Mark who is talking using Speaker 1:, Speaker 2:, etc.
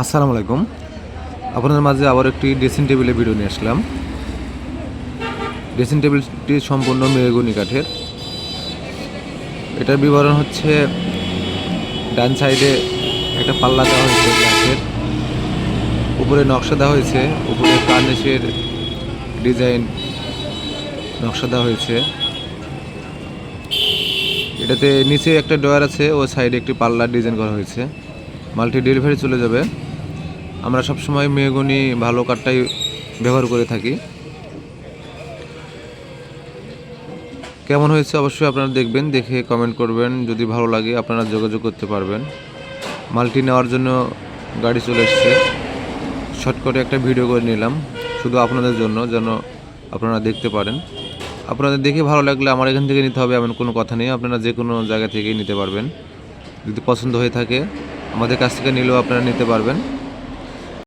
Speaker 1: আসসালামু আলাইকুম। আপনাদের মাঝে আবার একটি ড্রেসিং টেবিলের ভিডিও নিয়ে আসলাম। ড্রেসিং টেবিলটি সম্পূর্ণ মেহগুনি কাঠের। এটার বিবরণ হচ্ছে, ডান সাইডে একটা পাল্লা দেওয়া হয়েছে গ্লাসের উপরে নকশা দেওয়া হয়েছে, উপরে কার্নিশের ডিজাইন নকশা দেওয়া হয়েছে। এটাতে নিচে একটা ডয়ার আছে, ও সাইডে একটি পাল্লার ডিজাইন করা হয়েছে। মাল্টি ডেলিভারি চলে যাবে। আমরা সবসময় মেহগুনি ভালো কাঠটাই ব্যবহার করে থাকি। কেমন হয়েছে অবশ্যই আপনারা দেখবেন, দেখে কমেন্ট করবেন। যদি ভালো লাগে, আপনারা যোগাযোগ করতে পারবেন। মাল্টি নেওয়ার জন্য গাড়ি চলে এসছে। শর্ট করে একটা ভিডিও করে নিলাম, শুধু আপনাদের জন্য, যেন আপনারা দেখতে পারেন। আপনাদের দেখে ভালো লাগলে আমার এখান থেকে নিতে হবে, এমন কোনো কথা নেই। আপনারা যে কোনো জায়গা থেকেই নিতে পারবেন। যদি পছন্দ হয়ে থাকে আমাদের কাছ থেকে নিলেও আপনারা নিতে পারবেন।